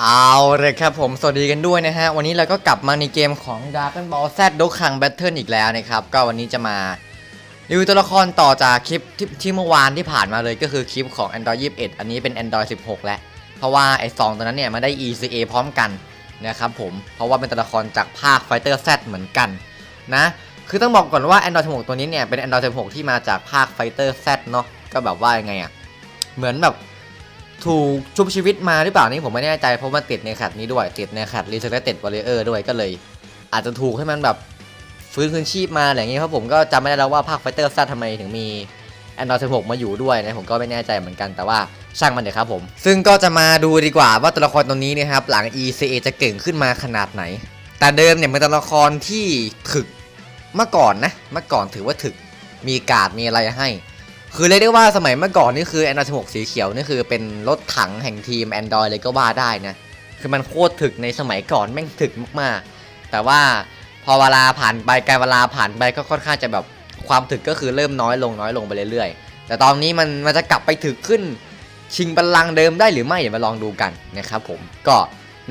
เอาเลยครับผมสวัสดีกันด้วยนะฮะ วันนี้เราก็กลับมาในเกมของ Dragon Ball Z ด o คัง Battle อีกแล้วนะครับ ก็วันนี้จะมารีวิวตัวละครต่อจากคลิปที่ที่เมื่อวานที่ผ่านมาเลยก็คือคลิปของ Android 21 อันนี้เป็น Android 16 แล้ว เพราะว่าไอ้สองตัวนั้นเนี่ยมาได้ ECA พร้อมกันนะครับผม เพราะว่าเป็นตัวละครจากภาค Fighter Z เหมือนกันนะ คือต้องบอกก่อนว่า Android 16 ตัวนี้เนี่ยเป็น Android 16 ที่มาจากภาค Fighter Z เนาะก็แบบว่ายังไงอะเหมือนแบบ ถูกชุบชีวิตมาหรือเปล่านี่ผมไม่แน่ใจเพราะมันติดในแคตนี้ด้วยติดในแคตรีเซอร์เต็ดวอลเลอร์ด้วยก็เลย อาจจะถูกให้มันแบบฟื้นคืนชีพมาอะไรอย่างงี้ครับผมก็จำไม่ได้แล้วว่าภาคไฟเตอร์ซัทำไมถึงมี Android 16มาอยู่ด้วยนะผมก็ไม่แน่ใจเหมือนกันแต่ว่าช่างมันเถอะครับผม ซึ่งก็จะมาดูดีกว่าว่าตัวละครตัวนี้นะครับหลัง ECA จะเก่งขึ้นมาขนาดไหน แต่เดิมเนี่ยเป็นตัวละครที่ถึกเมื่อก่อนนะเมื่อก่อนถือว่าถึกมีการ์ดมีอะไรให้ คือเรียกได้ว่าสมัยเมื่อก่อนนี่คือ Android 16 สีเขียวนี่คือเป็นรถถังแห่งทีม Android เลยก็ว่าได้นะคือมันโคตรถึกในสมัยก่อนแม่งถึกมากๆ แต่ว่าพอเวลาผ่านไปการเวลาผ่านไปก็ค่อนข้างจะแบบความถึกก็คือเริ่มน้อยลงน้อยลงไปเรื่อยๆ แต่ตอนนี้มันมันจะกลับไปถึกขึ้นชิงบัลลังก์เดิมได้หรือไม่เดี๋ยวมาลองดูกันนะครับผมก็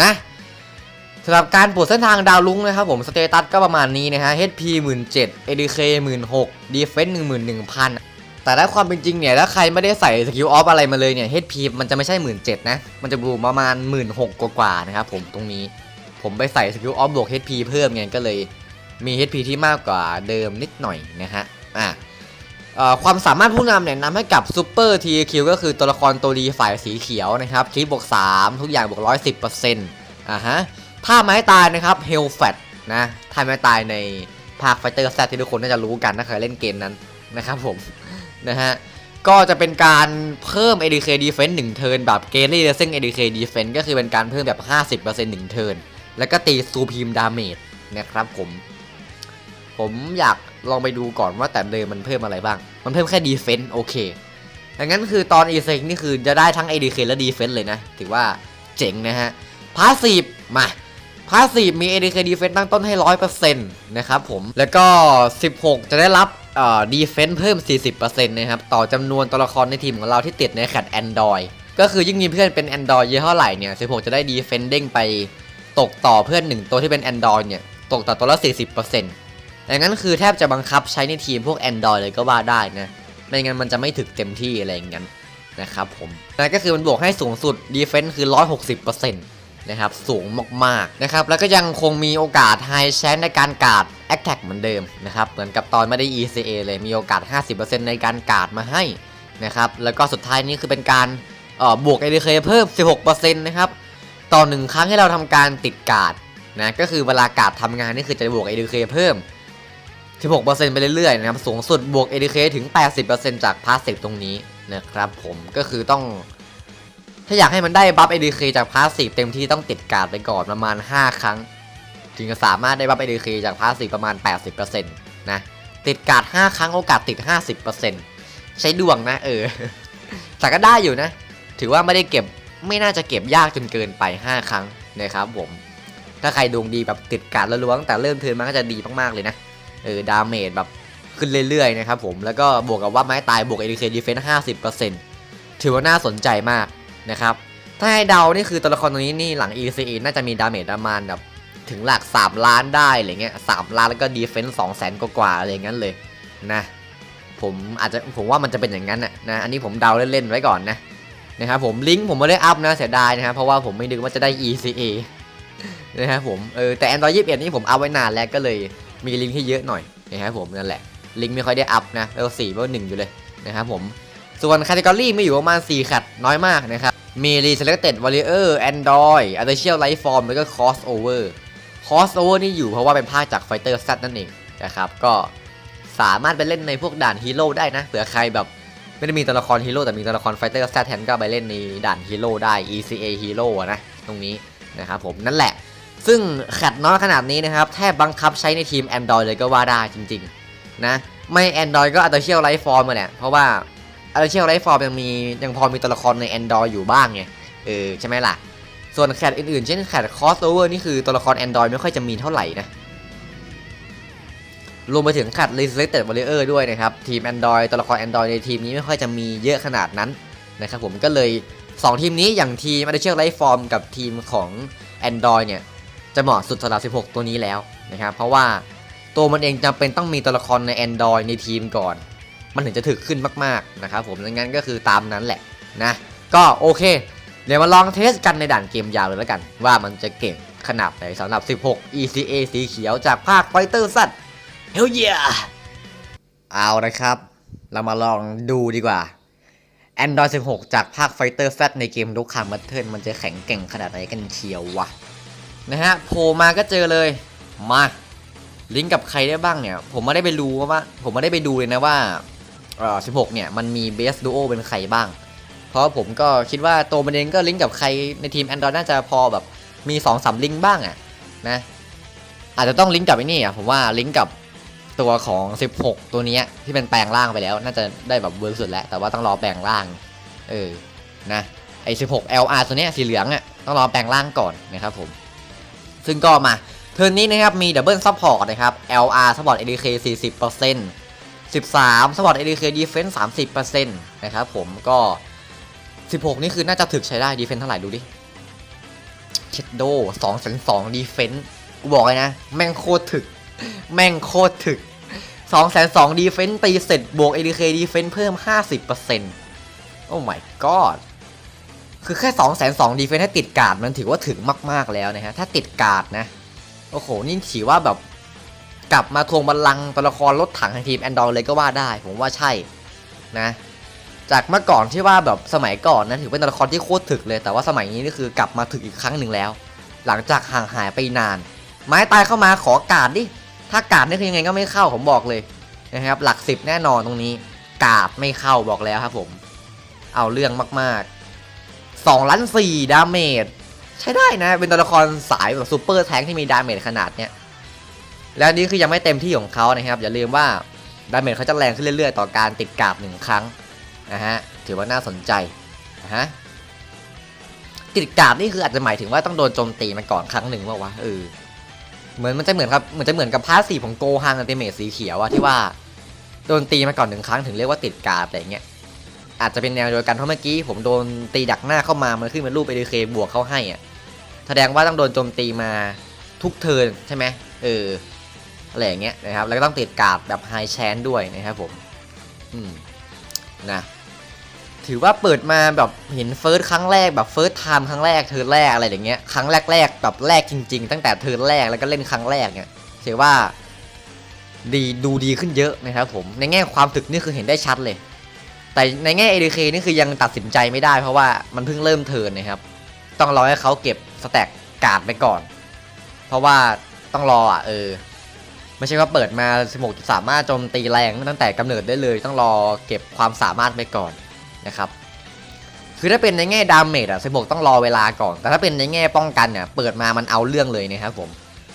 นะสำหรับการปวดเส้นทางดาวลุ้งนะครับผมสเตตัสก็ประมาณนี้นะฮะ HP 17,000 ADK 16,000 Defense 11,000 แต่ถ้าความเป็นจริงเนี่ยถ้าใครไม่ได้ใส่สกิลออฟอะไรมาเลยเนี่ย HP มันจะไม่ใช่หมื่นเจ็ดนะ มันจะบวกประมาณหมื่นหกกว่าๆนะครับผมตรงนี้ผมไปใส่สกิลออฟบวก HP เพิ่มไงก็เลยมี HP ที่มากกว่าเดิมนิดหน่อยนะฮะอะความสามารถผู้นำเนี่ยนำให้กับซูเปอร์ TQ ก็คือตัวละครตัวดีฝ่ายสีเขียวนะครับคีบวก 3 ทุกอย่างบวก110%อะฮะถ้าไม้ตายนะครับ Hellfat นะถ้าไม้ตายในภาค Fighter Z ที่ทุกคนน่าจะรู้กันถ้าเคยเล่นเกมนั้นนะครับผม นะฮะ ก็จะเป็นการเพิ่ม ADK Defense 1 เทิร์นแบบ g a l y r a c i n g ADK Defense ก็คือเป็นการเพิ่มแบบ 50% 1 เทิร์นแล้วก็ตี Supreme Damage นะครับผม ผมอยากลองไปดูก่อนว่าแต่เดิมมันเพิ่มอะไรบ้าง มันเพิ่มแค่ Defense โอเคดังนั้นคือตอน e s e c นี่คือจะได้ทั้ง ADK และ Defense เลยนะ ถือว่าเจ๋งนะฮะ Passive มาพาสซีฟมี ADK Defense ตั้งต้นให้ 100%นะครับผม แล้วก็ 16 จะได้รับ เอ่อ Defense เพิ่ม 40%นะครับ ต่อจำนวนตัวละครในทีมของเราที่ติดในแคต Android ก็คือยิ่งมีเพื่อนเป็น Android เยอะเท่าไหร่เนี่ย16จะได้ Defense เด้งไปตกต่อเพื่อน1ตัวที่เป็น Android เนี่ย ตกต่อตัวละ 40%ดังนั้นคือแทบจะบังคับใช้ในทีมพวก Android เลยก็ว่าได้นะ ไม่งั้นมันจะไม่ถึกเต็มที่อะไรอย่างนั้นนะครับผมนั่นก็คือมันบวกให้สูงสุด Defense คือ 160%นะครับ สูงมากๆนะครับ แล้วก็ยังคงมีโอกาส High Chance ในการการ์ด Attack เหมือนเดิมนะครับ เหมือนกับตอนไม่ได้ ECA เลยมีโอกาส 50%ในการการ์ดมาให้นะครับ แล้วก็สุดท้ายนี้คือเป็นการออบวก ADK เพิ่ม 16%นะครับ ต่อหนึ่งครั้งที่เราทำการติดการ์ดนะ ก็คือเวลาการ์ดทำงานนี่คือจะบวก ADK เพิ่ม 16%ไปเรื่อยๆนะครับ สูงสุดบวก ADK ถึง 80%จากพาสซีฟตรงนี้นะครับผมก็คือต้องถ้าอยากให้มันได้บัฟ ADK จากพาสซีฟเต็มที่ต้องติดการ์ดไปก่อนประมาณ 5 ครั้ง ถึงจะสามารถได้บัฟ ADK จากพาสซีฟประมาณ 80%นะติดการ์ด5ครั้งโอกาสติด 50%ใช้ดวงนะเออแต่ก็ได้อยู่นะ ถือว่าไม่ได้เก็บไม่น่าจะเก็บยากจนเกินไป 5 ครั้งนะครับผม ถ้าใครดวงดีแบบติดการ์ดแล้วล้วงแต่เริ่มเทินมันก็จะดีมากๆเลยนะเออดาเมจแบบขึ้นเรื่อยๆนะครับผมแล้วก็บวกกับว่าไม้ตายบวก ADK Defense 50%ถือว่าน่าสนใจมากนะครับถ้าให้เดานี่คือตัวละครตัวนี้นี่หลัง ECE น่าจะมีดาเมจประมาณแบบ ถึงหลัก 3 ล้านได้อะไรเงี้ยสล้านแล้วก็ดีเฟนส์สองแสนกว่าอะไรอย่างนั้นเลยนะ ผมอาจจะผมว่ามันจะเป็นอย่างนั้นนะนะอันนี้ผมเดาเล่นๆไว้ก่อนนะนะครับผมลิงก์ผมไม่ได้อัพนะเสียดายนะครับเพราะว่าผมไม่นึกว่าจะได้ ECA นะครับผมเออแต่ Android 21นี่ผมอัพไว้นานแล้วก็เลยมีลิงก์ที่เยอะหน่อยนะครับผมนั่นแหละลิงก์ไม่ค่อยได้อัพนะเอลสี่เอลหนึ่งอยู่เลยนะครับผมส่วน Category มีอยู่ประมาณ 4 ขัดน้อยมากนะครับ มี Reselected Warrior Android Artificial Life Form แล้วก็ Crossover Crossover นี่อยู่เพราะว่าเป็นภาคจาก Fighter Z นั่นเองนะครับก็สามารถไปเล่นในพวกด่านฮีโร่ได้นะเผื่อใครแบบไม่ได้มีตัวละครฮีโร่แต่มีตัวละคร Fighter Z แทนก็ไปเล่นในด่านฮีโร่ได้ ECA Hero อะนะตรงนี้นะครับผมนั่นแหละ ซึ่งขัดน้อยขนาดนี้นะครับแทบบังคับใช้ในทีม Android เลยก็ว่าได้จริงๆนะไม่ Android ก็ Artificial Life Form มาแหละเพราะว่าอาร์เชียลไลฟ์ฟอร์มยังมียังพอมีตัวละครใน Android อยู่บ้างไงเออใช่ไหมล่ะ ส่วนแคดอื่นๆ เช่นแคดคอสโอเวอร์นี่คือตัวละคร Android ไม่ค่อยจะมีเท่าไหร่นะรวมไปถึงแคด Reselected Warrior ด้วยนะครับ ทีม Android ตัวละคร Android ในทีมนี้ไม่ค่อยจะมีเยอะขนาดนั้นนะครับผมก็เลย 2 ทีมนี้อย่างทีม a d d i t i o n Life Form กับทีมของ Android เนี่ย จะเหมาะสุดสำหรับ 16 ตัวนี้แล้วนะครับ เพราะว่าตัวมันเองจำเป็นต้องมีตัวละครใน Android ในทีมก่อน มันถึงจะถึกขึ้นมาก ๆ นะครับผมดังนั้นก็คือตามนั้นแหละนะ ก็โอเค เดี๋ยวมาลองเทสกันในด่านเกมยาวเลยแล้วกัน ว่ามันจะเก่งขนาดไหนสำหรับ 16 ECA สีเขียวจากภาค Fighter Z Hell yeah เอานะครับ เรามาลองดูดีกว่า Android 16 จากภาค Fighter Z ในเกมลุกคามัตเทิลมันจะแข็งแก่งขนาดไหนกันเชียววะนะฮะโผล่มาก็เจอเลยมาลิงก์กับใครได้บ้างเนี่ย ผมไม่ได้ไปดูว่า ผมไม่ได้ไปดูเลยนะว่าเอ่อ16 เนี่ย มันมีเบสดูโอเป็นใครบ้าง เพราะผมก็คิดว่าตัวมันเองก็ลิงก์กับใครในทีม Android น่าจะพอแบบมี2อสลิงก์บ้างอะนะอาจจะต้องลิงก์กับไอ้นี่อะผมว่าลิงก์กับตัวของ 16 ตัวนี้ที่เป็นแปลงร่างไปแล้ว น่าจะได้แบบเวิร์กสุดแล้ว แต่ว่าต้องรอแปลงร่าง เออนะไอ้16 LR ตัวนี้สีเหลืองอะต้องรอแปลงร่างก่อนนะครับผม ซึ่งก็มาเทิร์นนี้นะครับมีดับเบิลซัพพอร์ตนะครับ LR ซัพพอร์ต ADK 40% 13ซัพพอร์ต ADK Defense 30%นะครับผมก็ 16 นี่คือน่าจะถึกใช้ได้ Defense เท่าไหร่ดูดิเชดโด2แสน2 Defense กูบอกเลยนะ แม่งโคตรถึก แม่งโคตรถึก2แสน2 Defense ตีเสร็จบวก ADK Defense เพิ่ม50%โอ้ my god คือแค่2 2 0 0 0ดีเฟนให้ติดการ์ดมันถือว่าถึงมาก ๆ แล้วนะฮะ ถ้าติดการ์ดนะ โอ้โห นี่ถือว่าแบบกลับมาทวงบัลลังก์ตัวละครรถถังทางทีมแอนดอรเลยก็ว่าได้ ผมว่าใช่นะ จากเมื่อก่อนที่ว่าแบบสมัยก่อนนะถือเป็นตัวละครที่โคตรถึกเลย แต่ว่าสมัยนี้นี่คือกลับมาถึกอีกครั้งหนึ่งแล้ว หลังจากห่างหายไปนาน ไม้ตายเข้ามาขอการดดิ ถ้าการ์ดนี่คือยังไงก็ไม่เข้าผมบอกเลยนะครับหลักสิบแน่นอนตรงนี้ การ์ดไม่เข้าบอกแล้วครับผม เอาเรื่องมากๆ2ล้าน4ดาเมจใช้ได้นะ เป็นตัวละครสายแบบซูเปอร์แทงที่มีดาเมจขนาดเนี้ยแล้วนี่คือยังไม่เต็มที่ของเขานะครับอย่าลืมว่าดาเมจเขาจะแรงขึ้นเรื่อยๆ ต่อการติดกาบหนึ่งครั้ง นะฮะถือว่าน่าสนใจนะฮะติดกราบนี่คืออาจจะหมายถึงว่าต้องโดนโจมตีมาก่อนครั้งหนึ่งว่าวะเออเหมือนมันจะเหมือนครับเหมือนจะเหมือนกับพาสซีของโกฮังอันติเมทสีเขียวอะที่ว่าโดนตีมาก่อนหนึ่งครั้งถึงเรียกว่าติดกราบอะไรเงี้ยอาจจะเป็นแนวเดียวกันเพราะเมื่อกี้ผมโดนตีดักหน้าเข้ามามันขึ้นเป็นรูป ADK บวกเข้าให้อะแสดงว่าต้องโดนโจมตีมาทุกเทิร์นใช่ไหมเอออะไรอย่างเงี้ยนะครับแล้วก็ต้องติดการ์ดแบบไฮแชนด้วยนะครับผมอืมนะ ถือว่าเปิดมาแบบเห็นเฟิร์สครั้งแรกแบบเฟิร์สไทม์ครั้งแรกเทิร์นแรกอะไรอย่างเงี้ยครั้งแรกๆแบบแรกจริง ๆ ตั้งแต่เทิร์นแรกแล้วก็เล่นครั้งแรกเนี่ยถือว่าดีดูดีขึ้นเยอะนะครับผมในแง่ความถึกนี่คือเห็นได้ชัดเลย แต่ในแง่เอ ADK นี่คือยังตัดสินใจไม่ได้ เพราะว่ามันเพิ่งเริ่มเทิร์นนะครับ ต้องรอให้เขาเก็บสแต็กการ์ดไปก่อน เพราะว่าต้องรออะเออไม่ใช่ว่าเปิดมา 16จะสามารถโจมตีแรงตั้งแต่กำเนิดได้เลย ต้องรอเก็บความสามารถไปก่อน นะครับคือถ้าเป็นในแง่ดาเมจอะ16ต้องรอเวลาก่อน แต่ถ้าเป็นในแง่ป้องกันเนี่ยเปิดมามันเอาเรื่องเลยนะครับผม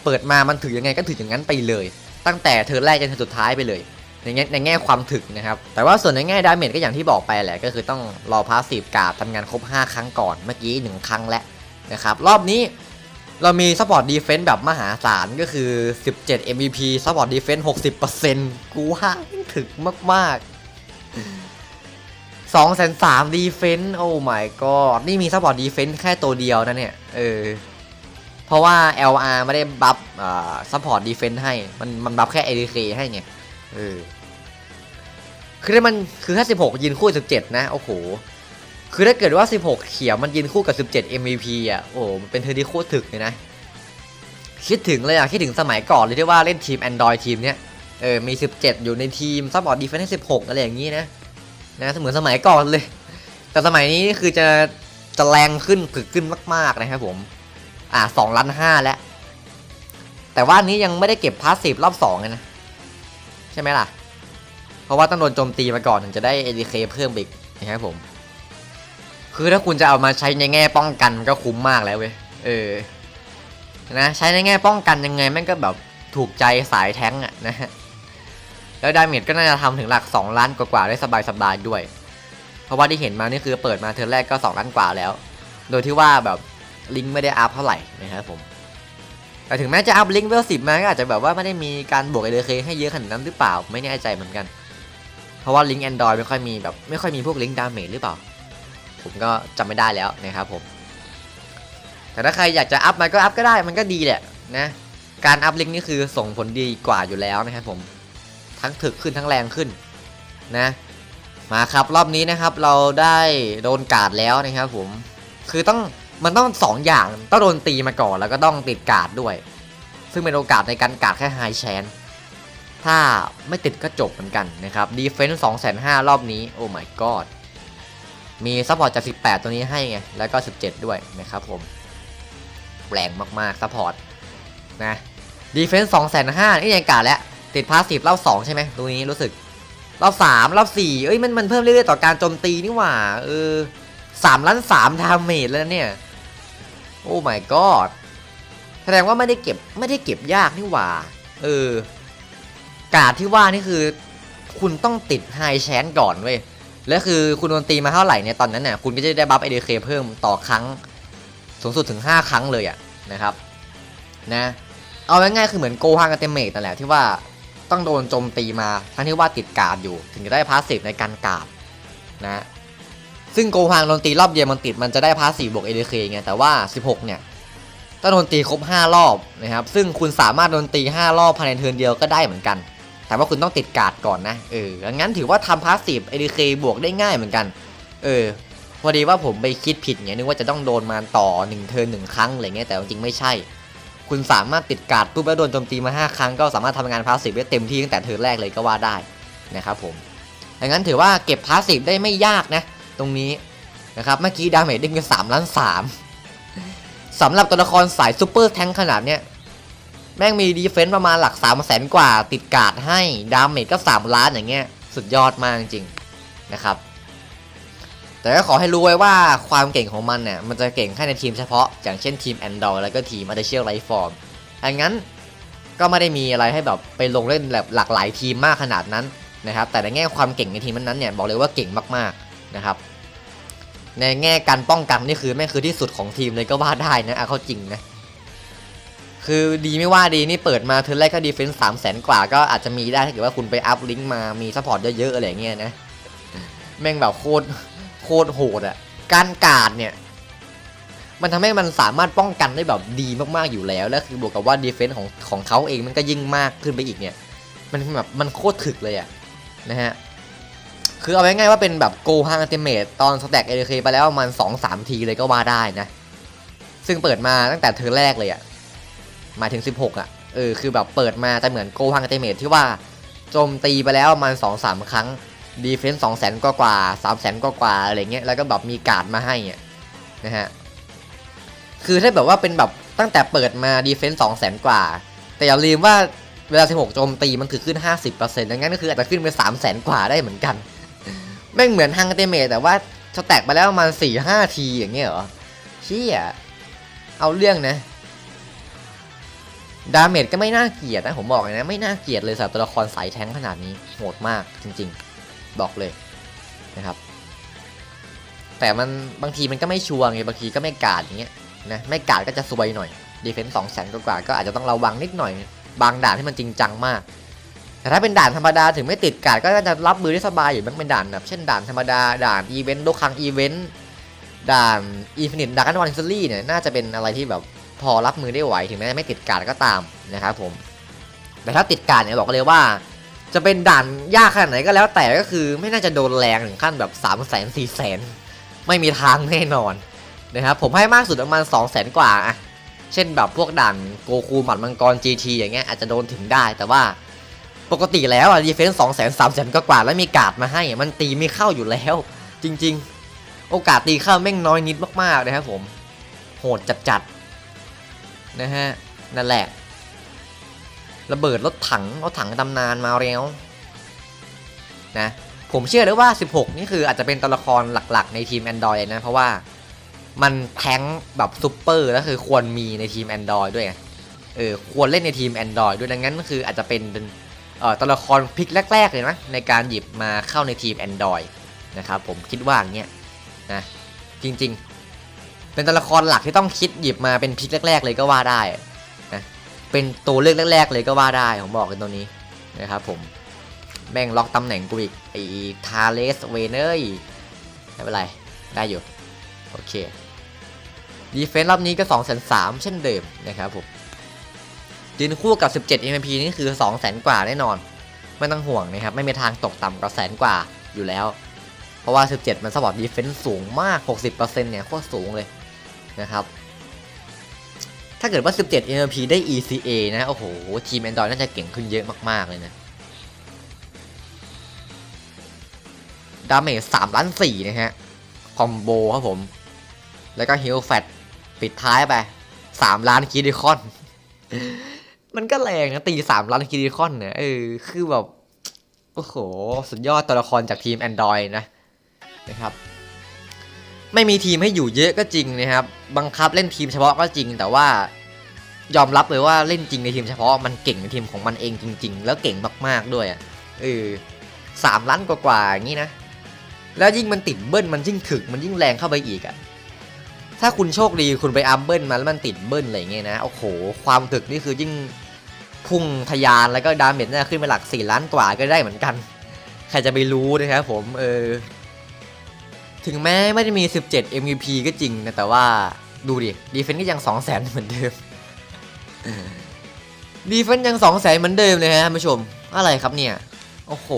เปิดมามันถือยังไงก็ถืออย่างนั้นไปเลย ตั้งแต่เธอแรกจนเธอสุดท้ายไปเลยในแง่ในแง่ความถึกนะครับ แต่ว่าส่วนในแง่ดาเมจก็อย่างที่บอกไปแหละ ก็คือต้องรอพาสซีฟการ์ดทำงานครบ 5 ครั้งก่อนเมื่อกี้ 1 ครั้งแล้วนะครับ รอบนี้เรามีซัพพอร์ตดีเฟนต์แบบมหาศาลก็คือ 17 MVP ซัพพอร์ตดีเฟนต์60%กูว่าถึกมาก ๆ 2แสนสามดีเฟนต์โอ้ my god นี่มีซัพพอร์ตดีเฟนต์แค่ตัวเดียวนะเนี่ย เออ เพราะว่า LR ไม่ได้บัฟอ่าซัพพอร์ตดีเฟนต์ให้ มันมันบัฟแค่ ADK ให้ไง เออ คือถ้ามันคือถ้า 16 ยืนคู่กับ17 นะ โอ้โห คือถ้าเกิดว่า 16 เขียวมันยืนคู่กับ 17 MVP อะ โอ้โหมันเป็นเธอที่โคตรถึกเลยนะ คิดถึงเลยอะ คิดถึงสมัยก่อนเลยที่ว่าเล่นทีม Android ทีมเนี้ย เออ มี 17 อยู่ในทีมซัพพอร์ตดีเฟนซ์ให้ 16 อะไรอย่างงี้นะ นะเหมือนสมัยก่อนเลย แต่สมัยนี้นี่คือจะจะแรงขึ้นถึกขึ้นมาก ๆ นะครับผม อ่า2ล้าน5แล้ว แต่ว่านี้ยังไม่ได้เก็บพาสซีฟรอบ2เลยนะ ใช่ไหมล่ะ เพราะว่าต้องโดนโจมตีมาก่อนถึงจะได้เอ ADK เพิ่มอีกนะครับผม คือถ้าคุณจะเอามาใช้ในแง่ป้องกันก็คุ้มมากแล้วเว้ย เออ นะ ใช้ในแง่ป้องกันยังไงแม่งก็แบบถูกใจสายแท้งอะนะฮะ แล้วดาเมจก็น่าจะทำถึงหลัก 2 ล้านกว่าๆได้สบายๆด้วย เพราะว่าที่เห็นมานี่คือเปิดมาเทอมแรกก็ 2 ล้านกว่าแล้ว โดยที่ว่าแบบลิงก์ไม่ได้อัพเท่าไหร่นะครับผมแต่ถึงแม้จะอัพลิงก์เวลสิบมาก็อาจจะแบบว่าไม่ได้มีการบวก LK ให้เยอะขนาดนั้นหรือเปล่าไม่แน่ใจเหมือนกัน เพราะว่าลิงก์ Android ไม่ค่อยมีแบบไม่ค่อยมีพวกลิงก์ดาเมจหรือเปล่า ผมก็จำไม่ได้แล้วนะครับผม แต่ถ้าใครอยากจะอัพมันก็อัพก็ได้มันก็ดีแหละนะการอัพลิงก์นี่คือส่งผลดีกว่าอยู่แล้วนะครับผม ทั้งถึกขึ้นทั้งแรงขึ้นนะมาครับรอบนี้นะครับเราได้โดนการ์ดแล้วนะครับผมคือต้องมันต้องสองอย่างต้องโดนตีมาก่อนแล้วก็ต้องติดการ์ดด้วย ซึ่งเป็นโอกาสในการการ์ดแค่ไฮแชนถ้าไม่ติดก็จบเหมือนกันนะครับดีเฟนส์สองแสนห้ารอบนี้โอ้ my god มีซัพพอร์ตจาก 18 ตัวนี้ให้ไง แล้วก็ 17 ด้วยนะครับผมแรงมากๆซัพพอร์ตนะดีเฟนส์สองแสนห้านี่ยังกาดแล้ว ติดพาสซีฟรอบ2ใช่ไหมตรงนี้รู้สึกรอบ3รอบ4เอ้ยมันมันเพิ่มเรื่อยๆต่อการโจมตีนี่หว่าเออสามล้านสามดาเมจแล้วเนี่ย โอ้ my god แสดงว่าไม่ได้เก็บไม่ได้เก็บยากนี่หว่า เออ การ์ดที่ว่านี่คือ คุณต้องติดไฮแชนก่อนเว้ยแล้วคือคุณโดนตีมาเท่าไหร่เนี่ยตอนนั้นเนี่ยคุณก็จะได้บัฟ ADK เคเพิ่มต่อครั้งสูงสุดถึง 5 ครั้งเลยอะนะครับนะเอาง่ายๆคือเหมือนโกฮังกับเตเมกนั่นแหละที่ว่า ต้องโดนโจมตีมาทั้งที่ว่าติดการ์ดอยู่ ถึงจะได้พาสซีฟในการการ์ดนะซึ่งโกฮังโดนตีรอบเดียวมันติดมันจะได้พาสซีฟบวก ADK ไงแต่ว่า 16 เนี่ยต้องโดนตีครบ 5 รอบนะครับซึ่งคุณสามารถโดนตี 5 รอบภายในเทิร์นเดียวก็ได้เหมือนกัน แต่ว่าคุณต้องติดการ์ดก่อนนะเอองั้นถือว่าทำพาสซีฟ ADK บวกได้ง่ายเหมือนกัน เออพอดีว่าผมไปคิดผิดไงนึกว่าจะต้องโดนมาต่อ1เทิร์นหนึ่งครั้งอะไรเงี้ยแต่จริงไม่ใช่ คุณสามารถติดการ์ดปุ๊บแล้วโดนโจมตีมา 5 ครั้งก็สามารถทำงานพาสซีฟได้เต็มที่ตั้งแต่เทิร์นแรกเลยก็ว่าได้นะครับผมดังนั้นถือว่าเก็บพาสซีฟได้ไม่ยากนะ ตรงนี้นะครับเมื่อกี้ดาเมจได้เพียง3ล้าน3สำหรับตัวละครสายซูเปอร์แทงขนาดเนี้ยแม่งมีดีเฟนต์ประมาณหลัก3ามแสนกว่าติดการ์ดให้ดาเมจก็ 3 ล้านอย่างเงี้ยสุดยอดมากจริงๆนะครับ แต่ก็ขอให้รู้ไว้ว่าความเก่งของมันเนี่ยมันจะเก่งแค่ในทีมเฉพาะ อย่างเช่นทีม Android แล้วก็ทีม a r t i f i c i a l Life Form อันงั้นก็ไม่ได้มีอะไรให้แบบไปลงเล่นแบบหลากหลายทีมมากขนาดนั้นนะครับ แต่ในแง่ความเก่งในทีมนั้นๆเนี่ยบอกเลยว่าเก่งมากๆนะครับ ในแง่การป้องกันนี่คือแม่งคือที่สุดของทีมเลยก็ว่าได้นะเอาเข้าจริงนะคือดีไม่ว่าดีนี่เปิดมาเทอร์แรกก็ดีเฟนส์สามแสนกว่าก็อาจจะมีได้ถ้าเกิดว่าคุณไปอัพลิงก์มามีซัพพอร์ตเยอะๆอะไรเงี้ยนะแม่งแบบโคตร คตรโหดอะการการดเนี่ย มันทำให้มันสามารถป้องกันได้แบบดีมากๆอยู่แล้ว แล้วคือบวกกับว่าดีเฟนส์ของของเขาเองมันก็ยิ่งมากขึ้นไปอีกเนี่ย มันแบบมันโคตรถึกเลยอะนะฮะ คือเอาไว้ง่ายว่าเป็นแบบโกฮังอัลติเมตตอนสแต็กเอเคไปแล้วประมาณสองสามทีเลยก็ว่าได้นะ ซึ่งเปิดมาตั้งแต่เทอแรกเลยอะหมายถึง 16อะเออคือแบบเปิดมาจะเหมือนโกฮังเตเมทที่ว่าโจมตีไปแล้วประมาณ2 3ครั้ง ดีเฟนส์สองแสนกว่ากว่าสามแสนกว่ากว่าอะไรเงี้ยแล้วก็แบบมีการ์ดมาให้อะนะฮะคือถ้าแบบว่าเป็นแบบตั้งแต่เปิดมาดีเฟนส์สองแสนกว่า แต่อย่าลืมว่าเวลา 16 โจมตีมันคือขึ้น 50%ดังนั้นก็คืออาจจะขึ้นไป3 0 0แสนกว่าได้เหมือนกันแม่เหมือนฮังเตเมแต่ว่าสแตกไปแล้วประมาณ4-5 ทีอย่างเงี้ยเหรอเชี่ยเอาเรื่องนะ ดาเมจก็ไม่น่าเกลียดนะ ผมบอกเลยนะ ไม่น่าเกลียดเลยสำหรับตัวละครสายแท้งขนาดนี้ โหดมากจริง ๆ บอกเลยนะครับ แต่มันบางทีมันก็ไม่ชัวร์ไงบางทีก็ไม่กาดอย่างเงี้ยนะไม่กาดก็จะซวยหน่อยดีเฟนส์สองแสนกว่าก็อาจจะต้องระวังนิดหน่อย บางด่านที่มันจริงจังมาก แต่ถ้าเป็นด่านธรรมดาถึงไม่ติดกาดก็จะรับมือได้สบายอยู่มันเป็นด่านแบบเช่นด่านธรรมดาด่านอีเวนต์โดคังอีเวนต์ด่านอีฟินิตด่านกันวันซิลี่เนี่ยน่าจะเป็นอะไรที่แบบพอรับมือได้ไหวถึงแม้ไม่ติดการดก็ตามนะครับผมแต่ถ้าติดการดเนี่ยบอกเลยว่า จะเป็นด่านยากขนาดไหนก็แล้วแต่ก็คือไม่น่าจะโดนแรงถึงขั้นแบบ3 0 0 0 0 0 4 0 0 0ไม่มีทางแน่นอนนะครับผมให้มากสุดประมาณ2 0 0 0 0 0กว่าอะเช่นแบบพวกด่านโกคูหมัดมังกร GT อย่างเงี้ยอาจจะโดนถึงได้ แต่ว่าปกติแล้วอะดีเฟนส์สองแสนสามแสนก็กว่าแล้วมีกาดมาให้มันตีไม่เข้าอยู่แล้ว จริง ๆ โอกาสตีเข้าแม่งน้อยนิดมากๆนะครับผมโหดจัดๆนะฮะนั่นแหละ ระเบิดรถถังรถถังตำนานมาแล้วนะผมเชื่อเลยว่า 16 นี่คืออาจจะเป็นตัวละครหลักๆ ในทีม Android นะ เพราะว่ามันแทงแบบซูเปอร์แล้วคือควรมีในทีม Android ด้วยเออควรเล่นในทีม Android ด้วยดังนั้นก็คืออาจจะเป็นเอ่อตัวละครพลิกแรก ๆ เลยนะในการหยิบมาเข้าในทีม Android นะครับผมคิดว่าอย่างเงี้ยนะจริงๆ เป็นตัวละครหลักที่ต้องคิดหยิบมาเป็นพิกแรก ๆ เลยก็ว่าได้ เป็นตัวเลือกแรกๆเลยก็ว่าได้ผมบอกกันตรงนี้นะครับผมแบ่งล็อกตำแหน่งกูอีกไอ้ทาเลสเวนเอ้ยไม่เป็นไร ได้อยู่ โอเคดีเฟนส์รอบนี้ก็2 3 0 0 0เช่นเดิมนะครับผมยืนคู่กับ 17 MP นี่คือ 2 0 0 0 0 0กว่าแน่นอน ไม่ต้องห่วงนะครับ ไม่มีทางตกต่ำกว่าแสนกว่าอยู่แล้ว เพราะว่า 17 มันสปอร์ตดีเฟนส์สูงมาก 60%เนี่ยโคตรสูงเลยนะครับาเกิดว่า 17 MP ได้ ECA นะ โอ้โห ทีม Android น่าจะเก่งขึ้นเยอะมาก ๆ เลยนะ ดาเมจ3ล้าน4นะฮะ คอมโบครับผม แล้วก็ฮิลแฟตปิดท้ายไป 3 ล้านคิดิคอน มันก็แรงนะ ตี 3 ล้านคิดิคอนเนี่ยเออ คือแบบ โอ้โห สุดยอดตัวละครจากทีม Android นะ นะครับไม่มีทีมให้อยู่เยอะก็จริงนะครับ บังคับเล่นทีมเฉพาะก็จริง แต่ว่า ยอมรับเลยว่าเล่นจริงในทีมเฉพาะมันเก่งในทีมของมันเองจริง ๆ แล้วเก่งมากๆด้วยอะเออสามล้านกว่าๆอย่างนี้นะ แล้วยิ่งมันติดเบิ้ลมันยิ่งถึกมันยิ่งแรงเข้าไปอีกอะถ้าคุณโชคดีคุณไปอัพเบิ้ลมาแล้วมันติดเบิ้ลอะไรเงี้ยนะโอ้โหความถึกนี่คือยิ่งพุ่งทะยานแล้วก็ดาเมจน่าขึ้นไปหลัก4ล้านกว่าก็ได้เหมือนกัน ใครจะไปรู้นะครับผมเออถึงแม้ไม่ได้มี 17 MVP ก็จริงนะแต่ว่าดูดิดีเฟนต์ก็ยัง 2 0 0แสนเหมือนเดิม ดีเฟนต์ยัง2 0 0แสนเหมือนเดิมเลยฮะท่านผู้ชม อะไรครับเนี่ย โอ้โห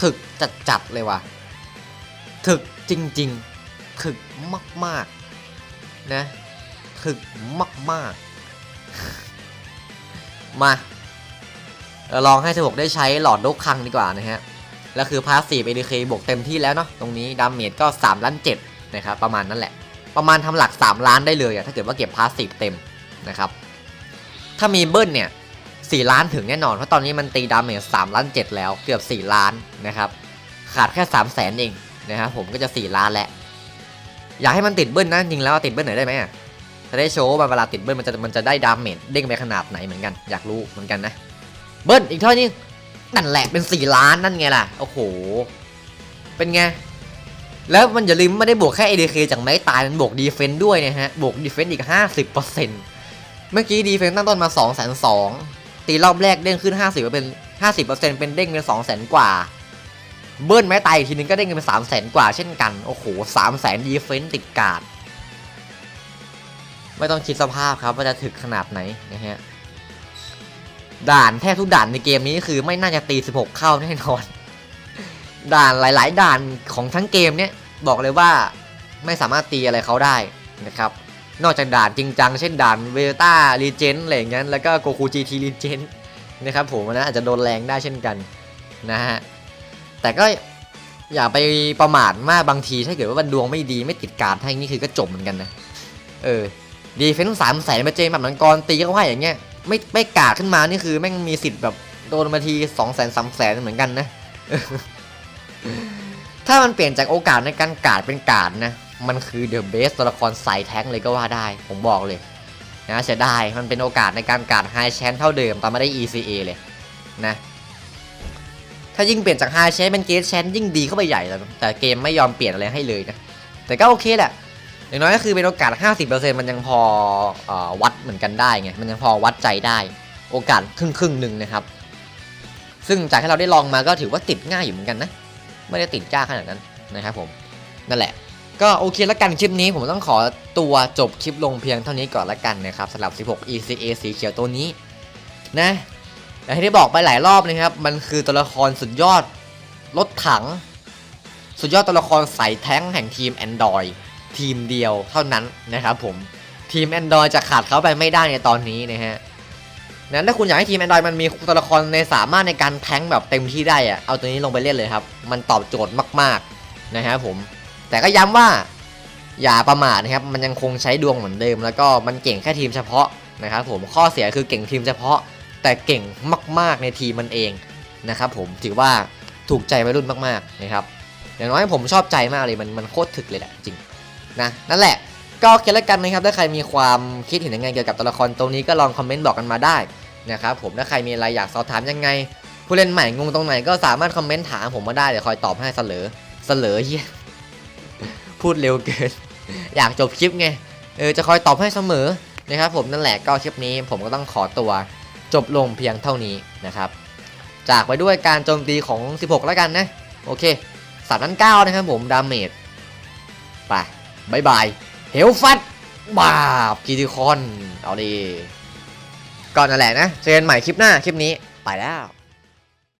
ถึกจัดๆเลยว่ะ ถึกจริง ๆ ถึกมาก ๆ นะ ถึกมาก ๆ มาเราลองให้16ได้ใช้หลอดดกคังดีกว่านะฮะ แล้วคือพาสซีฟ ADK บวกเต็มที่แล้วเนาะ ตรงนี้ดาเมจก็3ล้าน7นะครับ ประมาณนั้นแหละ ประมาณทำหลัก 3 ล้านได้เลยอะถ้าเกิดว่าเก็บพาสซีฟเต็มนะครับ ถ้ามีเบิ้ลเนี่ย4ล้านถึงแน่นอน เพราะตอนนี้มันตีดาเมจ3ล้าน7แล้วเกือบ4ล้านนะครับขาดแค่3 0 0แสนเองนะครับผมก็จะ4ล้านแล้วอยากให้มันติดเบิ้ลนะจริงแล้วติดเบิ้ลหน่อยได้ไหมจะได้โชว์ว่าเวลาติดเบิ้ลมันจะมันจะได้ดาเมจเด้งไปขนาดไหนเหมือนกันอยากรู้เหมือนกันนะเบิ้ลอีกเท่านี้นั่นแหละเป็น4ล้านนั่นไงล่ะโอ้โหเป็นไงแล้วมันอย่าลืมไม่ได้บวกแค่ ADK จากไม้ตายมันบวกดีเฟนต์ด้วยนะฮะบวกดีเฟนต์อีก 50%เเมื่อกี้ดีเฟนต์ตั้งต้นมา2 2 0 0 0ตีรอบแรกเด้งขึ้น 50เป็น 50%เป็นเด้งเป็น 2 0 0 0 0กว่า เบิ้ลไม้ตายอีกทีนึงก็เด้งเป็น 300,000 กว่าเช่นกัน โอ้โห3 0 0 0 0 0ดีเฟนต์ติดกาดไม่ต้องคิดสภาพครับว่าจะถึกขนาดไหนนะฮะ ด่านแทบทุกด่านในเกมนี้คือไม่น่าจะตี 16 เข้าแน่นอน ด่านหลาย ๆ ด่านของทั้งเกมเนี้ยบอกเลยว่าไม่สามารถตีอะไรเขาได้นะครับ นอกจากด่านจริงจัง เช่นด่านเวต้ารีเจนอะไรอย่างนั้นแล้วก็โกคูจีทีรีเจนนะครับผมนะอาจจะโดนแรงได้เช่นกันนะฮะแต่ก็อย่าไปประมาทมากบางทีถ้าเกิดว่ามันดวงไม่ดีไม่ติดการถ้าอย่านี้คือก็จบเหมือนกันนะเออดีเฟนส์สามแสนมาเจมแบบมังกรตีเขาให้อย่างเงี้ยไม่ไม่กาดขึ้นมานี่คือแม่งมีสิทธิ์แบบโดนมาทีสองแสนสามแสนเหมือนกันนะถ้ามันเปลี่ยนจากโอกาสในการกาดเป็นกาดนะ มันคือเดอะเบสตัวละครสายแท้งเลยก็ว่าได้ ผมบอกเลยนะเสียดายมันเป็นโอกาสในการกาดไฮแชนเท่าเดิมแต่ไม่ได้ ECA เลยนะถ้ายิ่งเปลี่ยนจากไฮแชนเป็นเกสแชนยิ่งดีเข้าไปใหญ่เลยแต่เกมไม่ยอมเปลี่ยนอะไรให้เลยนะแต่ก็โอเคแหละอย่างน้อยก็คือเป็นโอกาส 50%มันยังพออวัดเหมือนกันได้ไงมันยังพอวัดใจได้โอกาสครึ่งครึ่งหนึ่งนะครับ ซึ่งจากที่เราได้ลองมาก็ถือว่าติดง่ายอยู่เหมือนกันนะ ไม่ได้ติดยากขนาดนั้นนะครับผมนั่นแหละ ก็โอเคแล้วกันคลิปนี้ผมต้องขอตัวจบคลิปลงเพียงเท่านี้ก่อนละกันนะครับสำหรับ 16 ECA สีเขียวตัวนี้นะอย่างที่ได้บอกไปหลายรอบนะครับ มันคือตัวละครสุดยอดรถถัง สุดยอดตัวละครใส่แท้งแห่งทีม Android ทีมเดียวเท่านั้นนะครับผมทีม Android จะขาดเขาไปไม่ได้ในตอนนี้นะฮะนั้นถ้าคุณอยากให้ทีม Android มันมีตัวละครในสามารถในการแท้งแบบเต็มที่ได้อะเอาตัวนี้ลงไปเล่นเลยครับ มันตอบโจทย์มาก ๆ นะครับผม แต่ก็ย้ำว่าอย่าประมาทนะครับ มันยังคงใช้ดวงเหมือนเดิม แล้วก็มันเก่งแค่ทีมเฉพาะนะครับผมข้อเสียคือเก่งทีมเฉพาะ แต่เก่งมาก ๆ ในทีมมันเองนะครับผมถือว่าถูกใจวัยรุ่นมากๆนะครับอย่างน้อยผมชอบใจมากเลยมันมันโคตรถึกเลยแหละจริงนะนั่นแหละก็เคแล้วกันนะครับถ้าใครมีความคิดเห็นยังไงเกี่ยวกับตัวละครตัวนี้ก็ลองคอมเมนต์บอกกันมาได้นะครับผมถ้าใครมีอะไรอยากสอบถามยังไง ผู้เล่นใหม่งงตรงไหนก็สามารถคอมเมนต์ถามผมมาได้เดี๋ยวคอยตอบให้เสลอเสลอเฮีย พูดเร็วเกิน อยากจบคลิปไง เออจะคอยตอบให้เสมอนะครับผมนั่นแหละก็คลิปนี้ผมก็ต้องขอตัวจบลงเพียงเท่านี้นะครับ จากไปด้วยการโจมตีของ 16 แล้วกันนะ โอเคสามพันเก้านะครับผมดาเมจไปบายบายเฮลฟัดบาบกิติคอน เอาดีก่อนนั่นแหละนะ เจอกันใหม่คลิปหน้าคลิปนี้ไปแล้ว